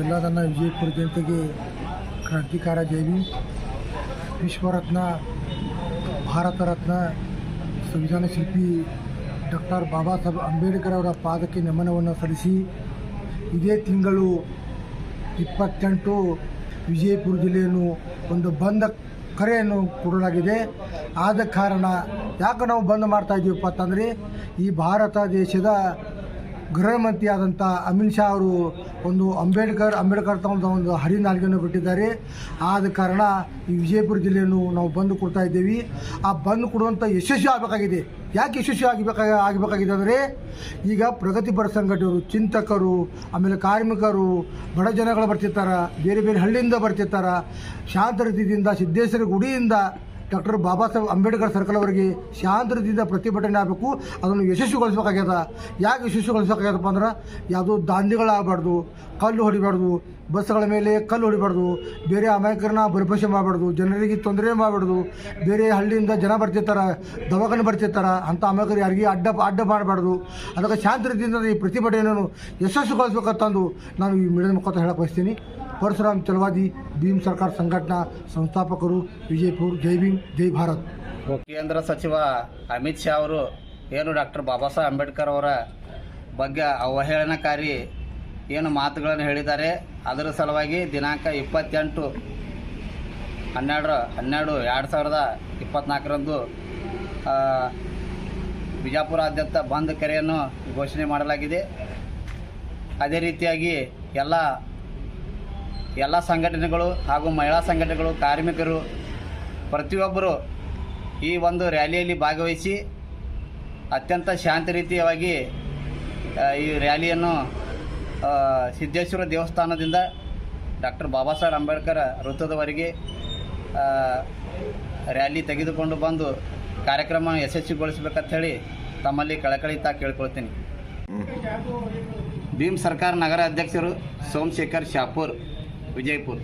ಎಲ್ಲ ನನ್ನ ವಿಜಯಪುರ ಜನತೆಗೆ ಕ್ರಾಂತಿಕಾರ ಜೈವಿ. ವಿಶ್ವರತ್ನ, ಭಾರತ ರತ್ನ ಸಂವಿಧಾನ ಶಿಲ್ಪಿ ಡಾಕ್ಟರ್ ಬಾಬಾ ಸಾಹೇಬ್ ಅಂಬೇಡ್ಕರ್ ಅವರ ಪಾದಕ್ಕೆ ನಮನವನ್ನು ಸಲ್ಲಿಸಿ, ಇದೇ ತಿಂಗಳು ಇಪ್ಪತ್ತೆಂಟು ವಿಜಯಪುರ ಜಿಲ್ಲೆಯನ್ನು ಒಂದು ಬಂದ ಕರೆಯನ್ನು ಕೊಡಲಾಗಿದೆ. ಆದ ಕಾರಣ ಯಾಕೆ ನಾವು ಬಂದ್ ಮಾಡ್ತಾ ಇದ್ದೀವಪ್ಪ ಅಂತಂದರೆ, ಈ ಭಾರತ ದೇಶದ ಗೃಹ ಮಂತ್ರಿ ಆದಂಥ ಅಮಿತ್ ಶಾ ಅವರು ಒಂದು ಅಂಬೇಡ್ಕರ್ ಅಂಬೇಡ್ಕರ್ ತಗೊಂಡ ಒಂದು ಹರಿನಾಲ್ಗೆಯನ್ನು ಬಿಟ್ಟಿದ್ದಾರೆ. ಆದ ಕಾರಣ ಈ ವಿಜಯಪುರ ಜಿಲ್ಲೆಯನ್ನು ನಾವು ಬಂದು ಕೊಡ್ತಾ ಇದ್ದೀವಿ. ಆ ಬಂದು ಕೊಡುವಂಥ ಯಶಸ್ವಿ ಆಗಬೇಕಾಗಿದೆ. ಯಾಕೆ ಯಶಸ್ವಿ ಆಗಬೇಕಾಗ ಆಗಬೇಕಾಗಿದೆ ಅಂದರೆ ಈಗ ಪ್ರಗತಿಪರ ಸಂಘಟನೆಯವರು ಚಿಂತಕರು, ಆಮೇಲೆ ಕಾರ್ಮಿಕರು, ಬಡ ಜನಗಳು ಬರ್ತಿರ್ತಾರೆ, ಬೇರೆ ಬೇರೆ ಹಳ್ಳಿಯಿಂದ ಬರ್ತಿರ್ತಾರೆ. ಶಾಂತ ರೀತಿಯಿಂದ, ಸಿದ್ದೇಶ್ವರ ಗುಡಿಯಿಂದ ಡಾಕ್ಟರ್ ಬಾಬಾ ಸಾಹೇಬ್ ಅಂಬೇಡ್ಕರ್ ಸರ್ಕಲ್ ಅವರಿಗೆ ಶಾಂತದಿಂದ ಪ್ರತಿಭಟನೆ ಆಗಬೇಕು, ಅದನ್ನು ಯಶಸ್ವಿಗೊಳಿಸ್ಬೇಕಾಗ್ಯದ. ಯಾಕೆ ಯಶಸ್ವಿಗೊಳಿಸ್ಬೇಕಾಗ್ಯದಪ್ಪ ಅಂದ್ರೆ, ಯಾವುದೋ ದಾಂಧಿಗಳಾಗಬಾರ್ದು ಕಲ್ಲು ಹೊಡಿಬಾರ್ದು ಬಸ್ಗಳ ಮೇಲೆ ಕಲ್ಲು ಹೊಡಿಬಾರ್ದು, ಬೇರೆ ಅಮಾಯಕರನ್ನ ಬಲಿಪಶೆ ಮಾಡಬಾರ್ದು, ಜನರಿಗೆ ತೊಂದರೆ ಮಾಡಬಾರ್ದು, ಬೇರೆ ಹಳ್ಳಿಯಿಂದ ಜನ ಬರ್ತಿರ್ತಾರೆ, ದವಾಖಾನೆ ಬರ್ತಿರ್ತಾರೆ ಅಂಥ ಅಮಾಯಕರು ಯಾರಿಗೆ ಅಡ್ಡ ಅಡ್ಡ ಮಾಡಬಾರ್ದು. ಅದಕ್ಕೆ ಶಾಂತ ರೀತಿಯಿಂದ ಈ ಪ್ರತಿಭಟನೆಯನ್ನು ಯಶಸ್ವಿಗೊಳಿಸ್ಬೇಕಂತಂದು ನಾನು ಈ ಮೇಳದ ಮುಖಾಂತರ ಹೇಳಕ್ಕೆ ಬಯಸ್ತೀನಿ. ಪರಶುರಾಮ್ ಚಲವಾದಿ, ಭೀಮ್ ಸರ್ಕಾರ ಸಂಘಟನಾ ಸಂಸ್ಥಾಪಕರು, ವಿಜಯಪುರ್, ಜೈ ಭೀಮ್, ಜೈ ಭಾರತ್. ಕೇಂದ್ರ ಸಚಿವ ಅಮಿತ್ ಶಾ ಅವರು ಏನು ಡಾಕ್ಟರ್ ಬಾಬಾ ಸಾಹೇಬ್ ಅಂಬೇಡ್ಕರ್ ಅವರ ಬಗ್ಗೆ ಅವಹೇಳನಕಾರಿ ಏನು ಮಾತುಗಳನ್ನು ಹೇಳಿದ್ದಾರೆ, ಅದರ ಸಲುವಾಗಿ ದಿನಾಂಕ ಇಪ್ಪತ್ತೆಂಟು ಹನ್ನೆರಡು ಹನ್ನೆರಡು ಎರಡು ಸಾವಿರದ ಇಪ್ಪತ್ತ್ನಾಲ್ಕರಂದು ಬಿಜಾಪುರಾದ್ಯಂತ ಬಂದ್ ಕರೆಯನ್ನು ಘೋಷಣೆ ಮಾಡಲಾಗಿದೆ. ಅದೇ ರೀತಿಯಾಗಿ ಎಲ್ಲ ಎಲ್ಲ ಸಂಘಟನೆಗಳು ಹಾಗೂ ಮಹಿಳಾ ಸಂಘಟನೆಗಳು ಕಾರ್ಮಿಕರು ಪ್ರತಿಯೊಬ್ಬರು ಈ ಒಂದು ರ್ಯಾಲಿಯಲ್ಲಿ ಭಾಗವಹಿಸಿ ಅತ್ಯಂತ ಶಾಂತ ರೀತಿಯಾಗಿ ಈ ರ್ಯಾಲಿಯನ್ನು ಸಿದ್ದೇಶ್ವರ ದೇವಸ್ಥಾನದಿಂದ ಡಾಕ್ಟರ್ ಬಾಬಾ ಸಾಹೇಬ್ ಅಂಬೇಡ್ಕರ್ ವೃತ್ತದವರೆಗೆ ರ್ಯಾಲಿ ತೆಗೆದುಕೊಂಡು ಬಂದು ಕಾರ್ಯಕ್ರಮ ಯಶಸ್ವಿಗೊಳಿಸಬೇಕಂತ ಹೇಳಿ ತಮ್ಮಲ್ಲಿ ಕಳಕಳಿತ ಕೇಳ್ಕೊಳ್ತೀನಿ. ಭೀಮ್ ಸರ್ಕಾರ ನಗರ ಅಧ್ಯಕ್ಷರು ಸೋಮಶೇಖರ್ ಶಾಪೂರ್ ವಿಜಯಪುರ್